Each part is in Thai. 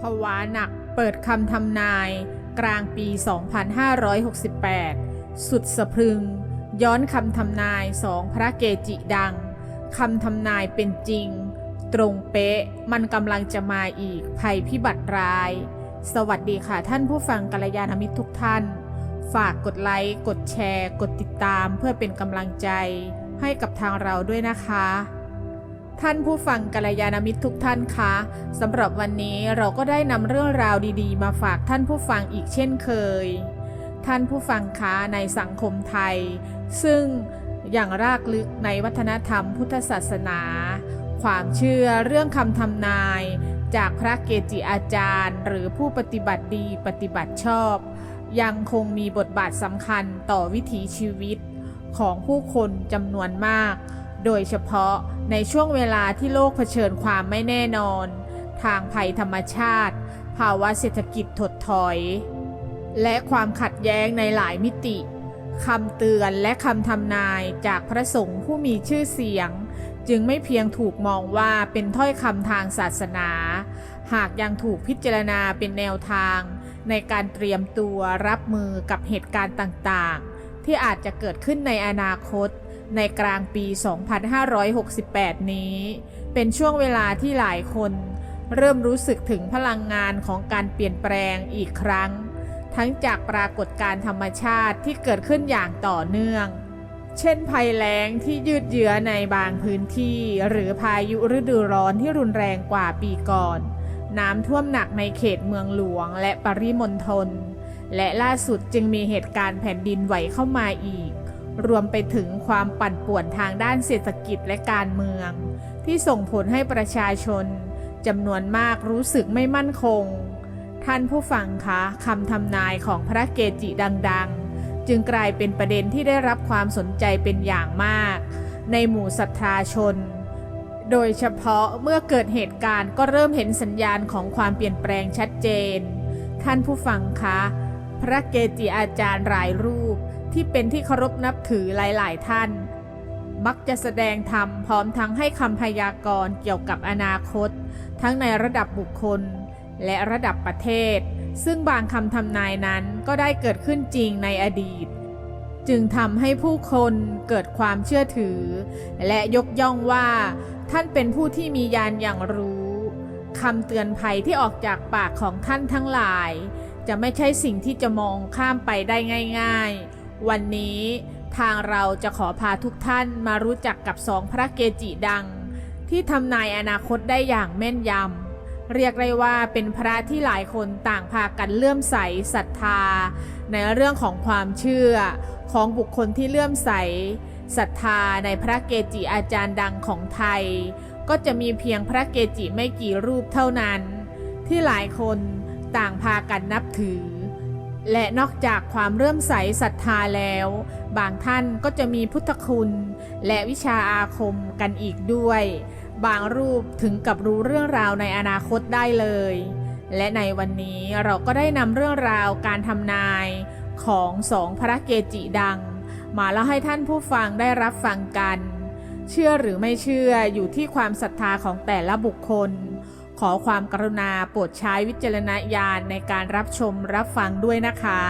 ภาวะหนักเปิดคำทำนาย กลางปี 2568 สุดสะพรึง ย้อนคำทำนายสองพระเกจิดังคำทำนายเป็นจริง ตรงเป๊ะมันกำลังจะมาอีกภัยพิบัติร้าย สวัสดีค่ะท่านผู้ฟังกัลยาณมิตรทุกท่าน ฝากกดไลค์ กดแชร์ กดติดตามเพื่อเป็นกำลังใจให้กับทางเราด้วยนะคะ ท่านผู้ฟังกัลยาณมิตรทุกท่านคะสำหรับวันนี้เราก็ได้นำเรื่องราวดีๆ มาฝากท่านผู้ฟังอีกเช่นเคย ท่านผู้ฟังคะในสังคมไทย ซึ่งอย่างรากลึกในวัฒนธรรมพุทธศาสนา ความเชื่อเรื่องคำทำนาย จากพระเกจิอาจารย์ หรือผู้ปฏิบัติดีปฏิบัติชอบ ยังคงมีบทบาทสำคัญต่อวิถีชีวิตของผู้คนจำนวนมาก โดยเฉพาะในช่วงเวลาที่โลกเผชิญความไม่แน่นอน ทางภัยธรรมชาติ ภาวะเศรษฐกิจถดถอย และความขัดแย้งในหลายมิติคำเตือนและคำทำนายจากพระสงฆ์ผู้มีชื่อเสียง จึงไม่เพียงถูกมองว่าเป็นถ้อยคำทางศาสนา หากยังถูกพิจารณาเป็นแนวทาง ในการเตรียมตัวรับมือกับเหตุการณ์ต่างๆ ที่อาจจะเกิดขึ้นในอนาคต ในกลางปี 2568 นี้ เป็นช่วงเวลาที่หลายคน เริ่มรู้สึกถึงพลังงานของการเปลี่ยนแปลงอีกครั้ง ทั้งจากปรากฏการธรรมชาติที่เกิดขึ้นอย่างต่อเนื่อง เช่นภัยแล้งที่ยืดเยื้อในบางพื้นที่ หรือพายุฤดูร้อนที่รุนแรงกว่าปีก่อน น้ำท่วมหนักในเขตเมืองหลวงและปริมณฑลและล่าสุดจึงมีเหตุการณ์แผ่นดินไหวเข้ามาอีก รวมไปถึงความปั่นป่วนทางด้านเศรษฐกิจและการเมือง ที่ส่งผลให้ประชาชนจำนวนมากรู้สึกไม่มั่นคง ท่านผู้ฟังคะคำทำนายของพระเกจิดัง ๆ จึงกลายเป็นประเด็นที่ได้รับความสนใจเป็นอย่างมาก ในหมู่ศรัทธาชน โดยเฉพาะเมื่อเกิดเหตุการณ์ก็เริ่มเห็นสัญญาณของความเปลี่ยนแปลงชัดเจน ท่านผู้ฟังคะ พระเกจิอาจารย์หลายรูป ที่เป็นที่เคารพนับถือหลาย ๆ ท่าน มักจะแสดงธรรมพร้อมทั้งให้คำพยากรณ์เกี่ยวกับอนาคต ทั้งในระดับบุคคล และระดับประเทศ ซึ่งบางคำทำนายนั้นก็ได้เกิดขึ้นจริงในอดีต จึงทำให้ผู้คนเกิดความเชื่อถือ และยกย่องว่า ท่านเป็นผู้ที่มีญาณอย่างรู้คำเตือนภัยที่ออกจากปากของท่านทั้งหลาย จะไม่ใช่สิ่งที่จะมองข้ามไปได้ง่าย ๆ วันนี้ทางเราจะขอพาทุกท่านมารู้จักกับสองพระเกจิดัง ที่ทำนายอนาคตได้อย่างแม่นยำ เรียกได้ว่าเป็นพระที่หลายคนต่างพากันเลื่อมใสศรัทธา ในเรื่องของความเชื่อของบุคคลที่เลื่อมใสศรัทธาในพระเกจิอาจารย์ดังของไทย ก็จะมีเพียงพระเกจิไม่กี่รูปเท่านั้น ที่หลายคนต่างพากันนับถือ และนอกจากความเริ่มใสศรัทธาแล้ว บางท่านก็จะมีพุทธคุณ และวิชาอาคมกันอีกด้วย บางรูปถึงกับรู้เรื่องราวในอนาคตได้เลย และในวันนี้เราก็ได้นำเรื่องราวการทำนายของสองพระเกจิดัง มาเล่าให้ท่านผู้ฟังได้รับฟังกัน เชื่อหรือไม่เชื่ออยู่ที่ความศรัทธาของแต่ละบุคคล ขอความกรุณาโปรดใช้วิจารณญาณในการรับชมรับฟังด้วยนะคะ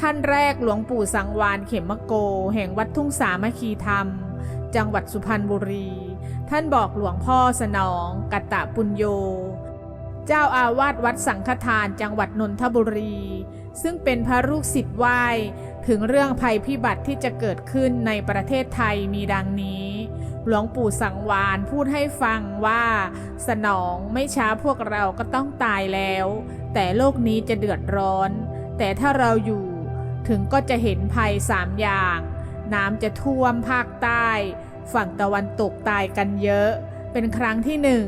ท่านแรกหลวงปู่สังวานเขมโก แห่งวัดทุ่งสามัคคีธรรม จังหวัดสุพรรณบุรี ท่านบอกหลวงพ่อสนอง กัตตะปุญโย เจ้าอาวาสวัดสังฆทานจังหวัดนนทบุรี ซึ่งเป็นพระลูกศิษย์ไหว้ ถึงเรื่องภัยพิบัติที่จะเกิดขึ้นในประเทศไทยมีดังนี้ หลวงปู่สังวานพูดให้ฟังว่า สนองไม่ช้าพวกเราก็ต้องตายแล้ว แต่โลกนี้จะเดือดร้อน แต่ถ้าเราอยู่ถึงก็จะเห็นภัยสามอย่าง น้ำจะท่วมภาคใต้ ฝั่งตะวันตกตายกันเยอะ เป็นครั้งที่หนึ่ง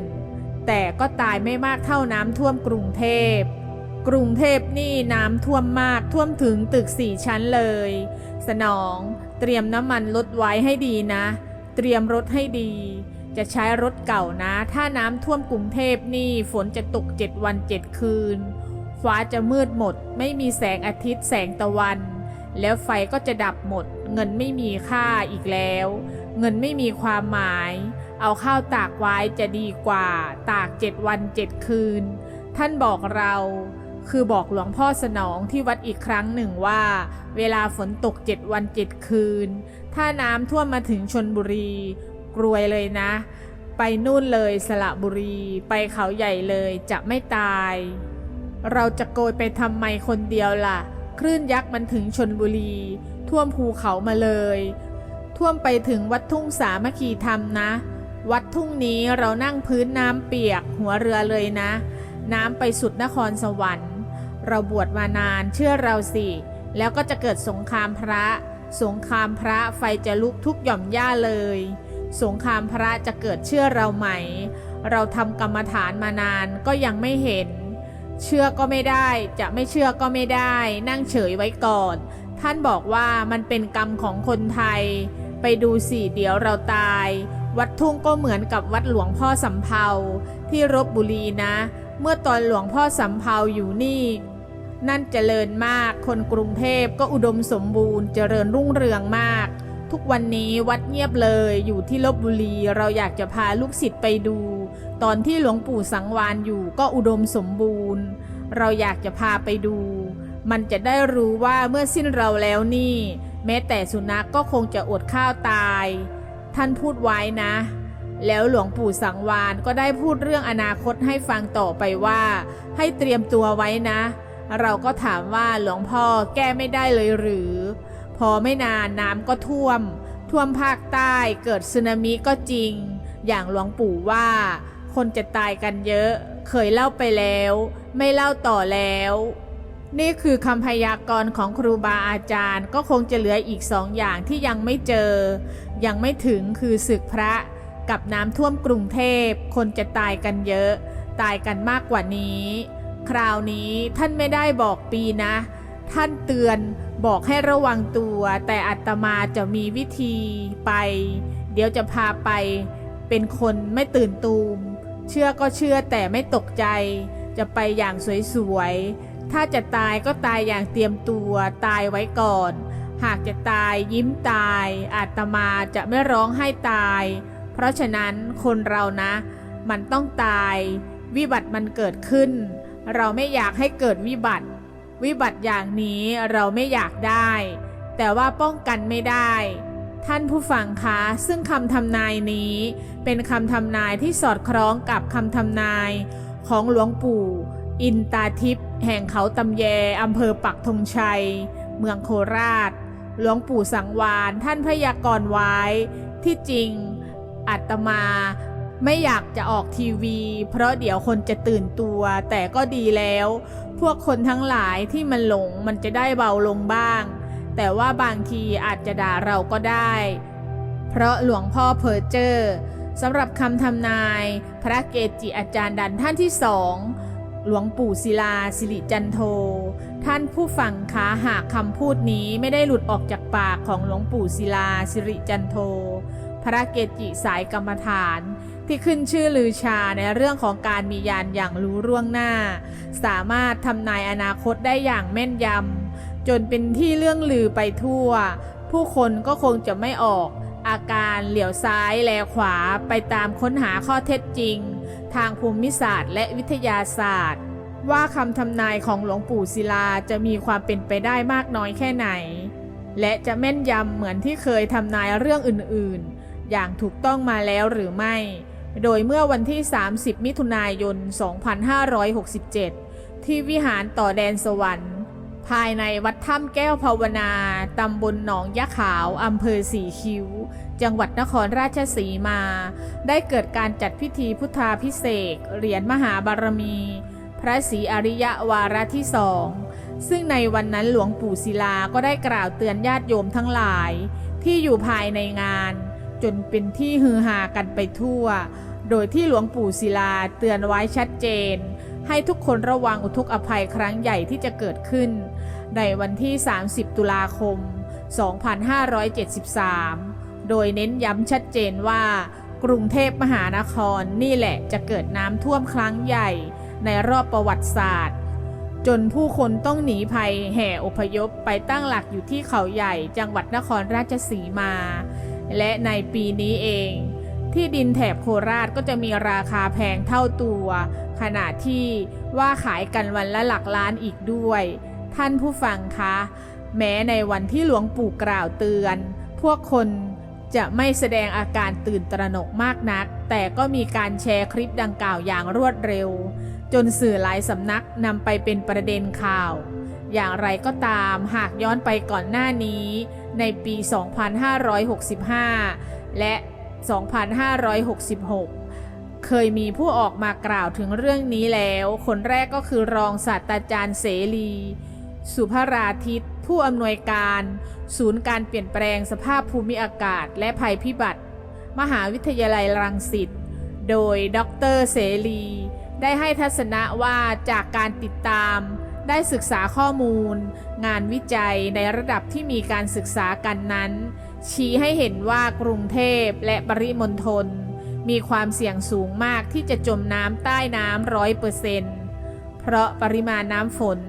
แต่ก็ตายไม่มากเท่าน้ำท่วมกรุงเทพกรุงเทพนี่น้ำท่วมมากท่วมถึงตึกสี่ชั้นเลย สนอง เตรียมน้ำมันลดไว้ให้ดีนะ เตรียมรถให้ดี จะใช้รถเก่านะ ถ้าน้ำท่วมกรุงเทพนี่ฝนจะตกเจ็ดวันเจ็ดคืน ฟ้าจะมืดหมด ไม่มีแสงอาทิตย์แสงตะวัน แล้วไฟก็จะดับหมด เงินไม่มีค่าอีกแล้ว เงินไม่มีความหมาย เอาข้าวตากไว้จะดีกว่า ตากเจ็ดวันเจ็ดคืน ท่านบอกเราคือบอกหลวงพ่อสนองที่วัดอีกครั้งหนึ่งว่า เวลาฝนตกเจ็ดวันเจ็ดคืน ถ้าน้ำท่วมมาถึงชนบุรี กรวยเลยนะ ไปนู่นเลยสระบุรี ไปเขาใหญ่เลยจะไม่ตาย เราจะโกยไปทำไมคนเดียวล่ะ คลื่นยักษ์มันถึงชนบุรี ท่วมภูเขามาเลย ท่วมไปถึงวัดทุ่งสามัคคีธรรมนะ วัดทุ่งนี้เรานั่งพื้นน้ำเปียกหัวเรือเลยนะ น้ำไปสุดนครสวรรค์ เราบวชมานานเชื่อเราสิ แล้วก็จะเกิดสงครามพระ สงครามพระไฟจะลุกทุกหย่อมย่าเลย สงครามพระจะเกิดเชื่อเราไหม เราทำกรรมฐานมานานก็ยังไม่เห็น เชื่อก็ไม่ได้ จะไม่เชื่อก็ไม่ได้ นั่งเฉยไว้ก่อน ท่านบอกว่ามันเป็นกรรมของคนไทย ไปดูสิเดี๋ยวเราตาย วัดทุ่งก็เหมือนกับวัดหลวงพ่อสำเภาที่รบบุรีนะ เมื่อตอนหลวงพ่อสำเภาอยู่นี่ นั่นเจริญมาก คนกรุงเทพก็อุดมสมบูรณ์เจริญรุ่งเรืองมาก ทุกวันนี้วัดเงียบเลยอยู่ที่ลบบุรีเราอยากจะพาลูกศิษย์ไปดู ตอนที่หลวงปู่สังวานอยู่ก็อุดมสมบูรณ์ เราอยากจะพาไปดู มันจะได้รู้ว่าเมื่อสิ้นเราแล้วนี่ แม้แต่สุนัขกก็คงจะอดข้าวตาย ท่านพูดไว้นะ แล้วหลวงปู่สังวานก็ได้พูดเรื่องอนาคตให้ฟังต่อไปว่า ให้เตรียมตัวไว้นะ เราก็ถามว่าหลวงพ่อแก้ไม่ได้เลยหรือ พอไม่นานน้ำก็ท่วม ท่วมภาคใต้เกิดสึนามิก็จริง อย่างหลวงปู่ว่า คนจะตายกันเยอะ เคยเล่าไปแล้ว ไม่เล่าต่อแล้ว นี่คือคำพยากรณ์ของครูบาอาจารย์ก็คงจะเหลืออีกสองอย่างที่ยังไม่เจอ ยังไม่ถึงคือศึกพระกับน้ำท่วมกรุงเทพ คนจะตายกันเยอะ ตายกันมากกว่านี้ คราวนี้ท่านไม่ได้บอกปีนะ ท่านเตือนบอกให้ระวังตัว แต่อาตมาจะมีวิธีไป เดี๋ยวจะพาไป เป็นคนไม่ตื่นตูม เชื่อก็เชื่อแต่ไม่ตกใจ จะไปอย่างสวยๆ ถ้าจะตายก็ตายอย่างเตรียมตัวตายไว้ก่อน หากจะตายยิ้มตายอาตมาจะไม่ร้องให้ตาย เพราะฉะนั้นคนเรานะ มันต้องตาย วิบัติมันเกิดขึ้น เราไม่อยากให้เกิดวิบัติ วิบัติอย่างนี้เราไม่อยากได้ แต่ว่าป้องกันไม่ได้ ท่านผู้ฟังคะซึ่งคำทำนายนี้ เป็นคำทำนายที่สอดคล้องกับคำทำนายของหลวงปู่ อินตาทิพย์แห่งเขาตำแยอำเภอปักธงชัย เมืองโคราช หลวงปู่สังวานท่านพยากรณ์ไว้ ที่จริงอาตมา ไม่อยากจะออกทีวี เพราะเดี๋ยวคนจะตื่นตัว แต่ก็ดีแล้ว พวกคนทั้งหลายที่มันหลงมันจะได้เบาลงบ้าง แต่ว่าบางทีอาจจะด่าเราก็ได้ เพราะหลวงพ่อเพอร์เจอร์สำหรับคำทำนาย พระเกจิอาจารย์ดันท่านที่สองหลวงปู่ศิลาสิริจันโท ท่านผู้ฟังคะหากคำพูดนี้ไม่ได้หลุดออกจากปากของหลวงปู่ศิลาสิริจันโท พระเกจิสายกรรมฐาน ที่ขึ้นชื่อลือชาในเรื่องของการมียานอย่างรู้ร่วงหน้า สามารถทำนายอนาคตได้อย่างแม่นยำจนเป็นที่เรื่องลือไปทั่ว ผู้คนก็คงจะไม่ออก อาการเหลียวซ้ายแลขวาไปตามค้นหาข้อเท็จจริง ทางภูมิศาสตร์และวิทยาศาสตร์ ว่าคำทำนายของหลวงปู่ศิลาจะมีความเป็นไปได้มากน้อยแค่ไหน และจะแม่นยำเหมือนที่เคยทำนายเรื่องอื่นๆ อย่างถูกต้องมาแล้วหรือไม่ โดยเมื่อวันที่ 30 มิถุนายน 2567 ที่วิหารต่อแดนสวรรค์ ภายในวัดถ้ำแก้วภาวนา ตำบลหนองยะขาวอำเภอสีคิ้ว จังหวัดนครราชสีมา ได้เกิดการจัดพิธีพุทธาพิเศษเหรียญมหาบารมี พระศรีอริยวาระที่สองซึ่งในวันนั้นหลวงปู่ศิลาก็ได้กล่าวเตือนญาติโยมทั้งหลาย ที่อยู่ภายในงาน จนเป็นที่ฮือฮากันไปทั่ว โดยที่หลวงปู่ศิลาเตือนไว้ชัดเจน ให้ทุกคนระวังอุทกอภัยครั้งใหญ่ที่จะเกิดขึ้น ในวันที่ 30 ตุลาคม 2573 โดยเน้นย้ำชัดเจนว่า กรุงเทพมหานครนี่แหละจะเกิดน้ำท่วมครั้งใหญ่ ในรอบประวัติศาสตร์ จนผู้คนต้องหนีภัยแห่อพยพไปตั้งหลักอยู่ที่เขาใหญ่จังหวัดนครราชสีมา และในปีนี้เอง ที่ดินแถบโคราชก็จะมีราคาแพงเท่าตัว ขณะที่ว่าขายกันวันละหลักล้านอีกด้วย ท่านผู้ฟังคะ แม้ในวันที่หลวงปู่กล่าวเตือน พวกคนจะไม่แสดงอาการตื่นตระหนกมากนัก แต่ก็มีการแชร์คลิปดังกล่าวอย่างรวดเร็ว จนสื่อหลายสำนักนำไปเป็นประเด็นข่าว อย่างไรก็ตามหากย้อนไปก่อนหน้านี้ในปี 2565 และ 2566 เคยมีผู้ออกมากล่าวถึงเรื่องนี้แล้ว คนแรกก็คือรองศาสตราจารย์เสรี สุภราทิตผู้อำนวยการ ศูนย์การเปลี่ยนแปลงสภาพภูมิอากาศ และภัยพิบัติ มหาวิทยาลัยรังสิต โดยดรเสรี ได้ให้ทัศนะว่าจากการติดตาม ได้ศึกษาข้อมูล งานวิจัยในระดับที่มีการศึกษากันนั้น ชี้ให้เห็นว่ากรุงเทพและปริมณฑลมีความเสี่ยงสูงมากที่จะจมน้ำใต้น้ำร้อยเปอร์เซนต์เพราะปริมาณน้ำฝน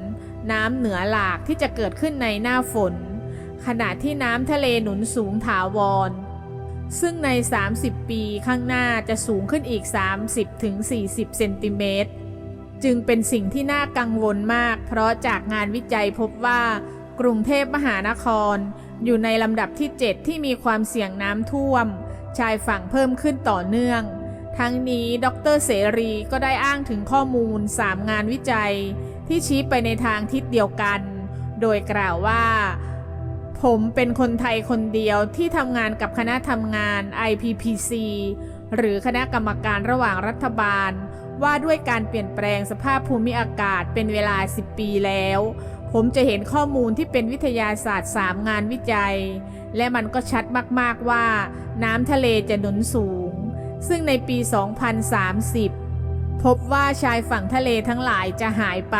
น้ำเหนือหลากที่จะเกิดขึ้นในหน้าฝน ขณะที่น้ำทะเลหนุนสูงถาวร ซึ่งใน 30 ปีข้างหน้าจะสูงขึ้นอีก 30-40 เซนติเมตร จึงเป็นสิ่งที่น่ากังวลมาก เพราะจากงานวิจัยพบว่ากรุงเทพมหานคร อยู่ในลำดับที่ 7 ที่มีความเสี่ยงน้ำท่วม ชายฝั่งเพิ่มขึ้นต่อเนื่อง ทั้งนี้ดรเสรีก็ได้อ้างถึงข้อมูล 3 งานวิจัย ที่ชี้ไปในทางทิศเดียวกัน โดยกล่าวว่า ผมเป็นคนไทยคนเดียวที่ทำงานกับคณะทำงาน IPPC หรือคณะกรรมการระหว่างรัฐบาล ว่าด้วยการเปลี่ยนแปลงสภาพภูมิอากาศเป็นเวลา 10 ปีแล้ว ผมจะเห็นข้อมูลที่เป็นวิทยาศาสตร์ 3 งานวิจัย และมันก็ชัดมากๆว่า น้ำทะเลจะหนุนสูง ซึ่งในปี 2030 พบว่าชายฝั่งทะเลทั้งหลายจะหายไป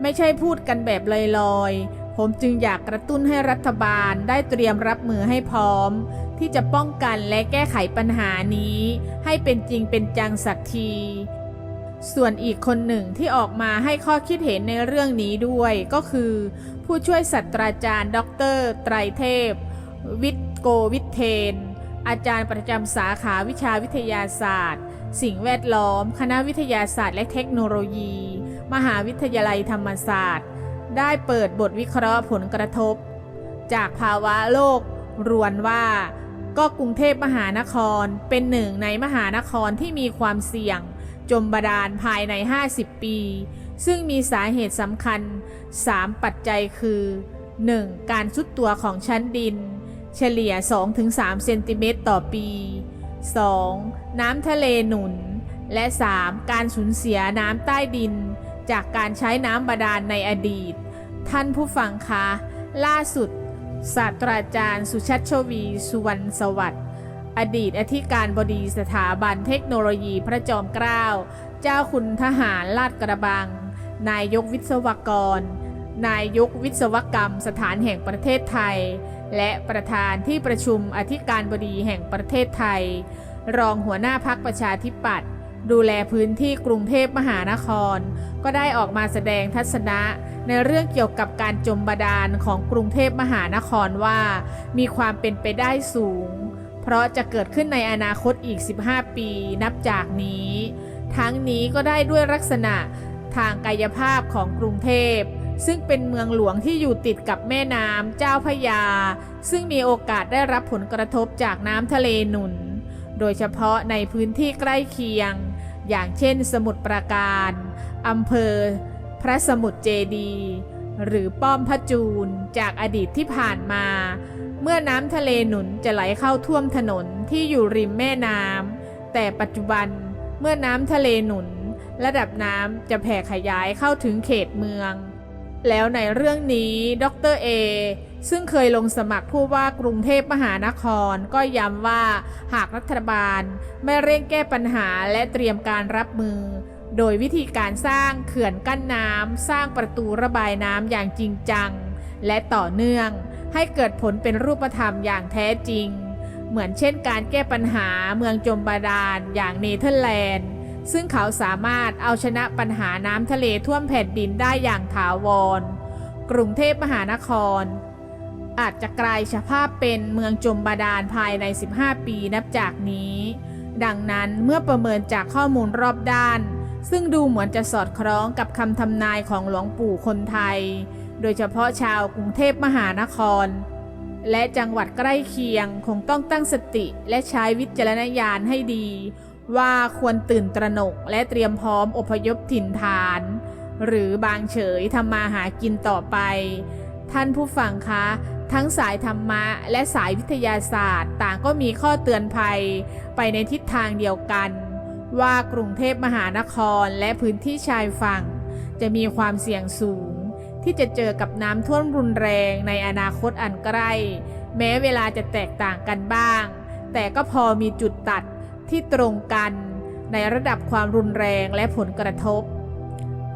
ไม่ใช่พูดกันแบบลอยๆ ผมจึงอยากกระตุ้นให้รัฐบาลได้เตรียมรับมือให้พร้อม ที่จะป้องกันและแก้ไขปัญหานี้ ให้เป็นจริงเป็นจังสักที ส่วนอีกคนหนึ่งที่ออกมาให้ข้อคิดเห็นในเรื่องนี้ด้วยก็คือ ผู้ช่วยศาสตราจารย์ ดร ไตรเทพ วิทโกวิทเทน อาจารย์ประจำสาขาวิชาวิทยาศาสตร์ สิ่งแวดล้อม คณะวิทยาศาสตร์และเทคโนโลยี มหาวิทยาลัยธรรมศาสตร์ ได้เปิดบทวิเคราะห์ผลกระทบ จากภาวะโลก รวนว่าก็กรุงเทพมหานครเป็นหนึ่งในมหานครที่มีความเสี่ยง จมบาดาลภายใน 50 ปี ซึ่งมีสาเหตุสำคัญ 3 ปัจจัยคือ 1. การซุดตัวของชั้นดิน เฉลี่ย 2-3 เซนติเมตรต่อปี 2. น้ำทะเลหนุน และ 3. การสูญเสียน้ำใต้ดิน จากการใช้น้ำบาดาลในอดีต ท่านผู้ฟังคะ ล่าสุดศาสตราจารย์สุชัชวี สุวรรณสวัสดิ์ อดีตอธิการบดีสถาบันเทคโนโลยีพระจอมเกล้า เจ้าคุณทหารลาดกระบัง นายกวิศวกร นายกวิศวกรรมสถานแห่งประเทศไทย และประธานที่ประชุมอธิการบดีแห่งประเทศไทย รองหัวหน้าพักประชาธิปัตย์ดูแลพื้นที่กรุงเทพมหานคร ก็ได้ออกมาแสดงทัศนะในเรื่องเกี่ยวกับการจมบาดาลของกรุงเทพมหานครว่า มีความเป็นไปได้สูง เพราะจะเกิดขึ้นในอนาคตอีก 15 ปีนับจากนี้ ทั้งนี้ก็ได้ด้วยลักษณะทางกายภาพของกรุงเทพ ซึ่งเป็นเมืองหลวงที่อยู่ติดกับแม่น้ำเจ้าพระยา ซึ่งมีโอกาสได้รับผลกระทบจากน้ำทะเลหนุน โดยเฉพาะในพื้นที่ใกล้เคียง อย่างเช่นสมุทรปราการอำเภอ พระสมุทรเจดี หรือป้อมพระจูนจากอดีตที่ผ่านมา เมื่อน้ำทะเลหนุนจะไหลเข้าท่วมถนนที่อยู่ริมแม่น้ำแต่ปัจจุบันเมื่อน้ำทะเลหนุน ระดับน้ำจะแผ่ขยายเข้าถึงเขตเมือง แล้วในเรื่องนี้ดรเอซึ่งเคยลงสมัครผู้ว่ากรุงเทพมหานครก็ย้ำว่าหากรัฐบาลไม่เร่งแก้ปัญหาและเตรียมการรับมือ โดยวิธีการสร้างเขื่อนกั้นน้ำสร้างประตูระบายน้ำอย่างจริงจัง และต่อเนื่อง ให้เกิดผลเป็นรูปธรรมอย่างแท้จริง เหมือนเช่นการแก้ปัญหาเมืองจมบาดาลอย่างเนเธอร์แลนด์ ซึ่งเขาสามารถเอาชนะปัญหาน้ำทะเลท่วมแผ่นดินได้อย่างถาวร กรุงเทพมหานคร อาจจะกลายสภาพเป็นเมืองจมบาดาลภายใน 15 ปีนับจากนี้ ดังนั้นเมื่อประเมินจากข้อมูลรอบด้านซึ่งดูเหมือนจะสอดคล้องกับคำทำนายของหลวงปู่คนไทย โดยเฉพาะชาวกรุงเทพมหานคร และจังหวัดใกล้เคียงคงต้องตั้งสติและใช้วิจารณญาณให้ดี ว่าควรตื่นตระหนกและเตรียมพร้อมอพยพถิ่นฐาน หรือบางเฉยทำมาหากินต่อไป ท่านผู้ฟังคะ ทั้งสายธรรมะและสายวิทยาศาสตร์ ต่างก็มีข้อเตือนภัยไปในทิศทางเดียวกัน ว่ากรุงเทพมหานครและพื้นที่ชายฝั่ง จะมีความเสี่ยงสูง ที่จะเจอกับน้ำท่วมรุนแรงในอนาคตอันใกล้ แม้เวลาจะแตกต่างกันบ้าง แต่ก็พอมีจุดตัดที่ตรงกันในระดับความรุนแรงและผลกระทบ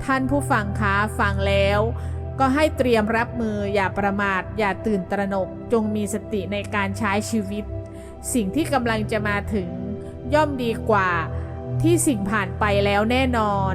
ท่านผู้ฟังคะฟังแล้ว ก็ให้เตรียมรับมืออย่าประมาท อย่าตื่นตระหนก จงมีสติในการใช้ชีวิต สิ่งที่กำลังจะมาถึง ย่อมดีกว่าที่สิ่งผ่านไปแล้วแน่นอน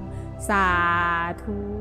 สาธุ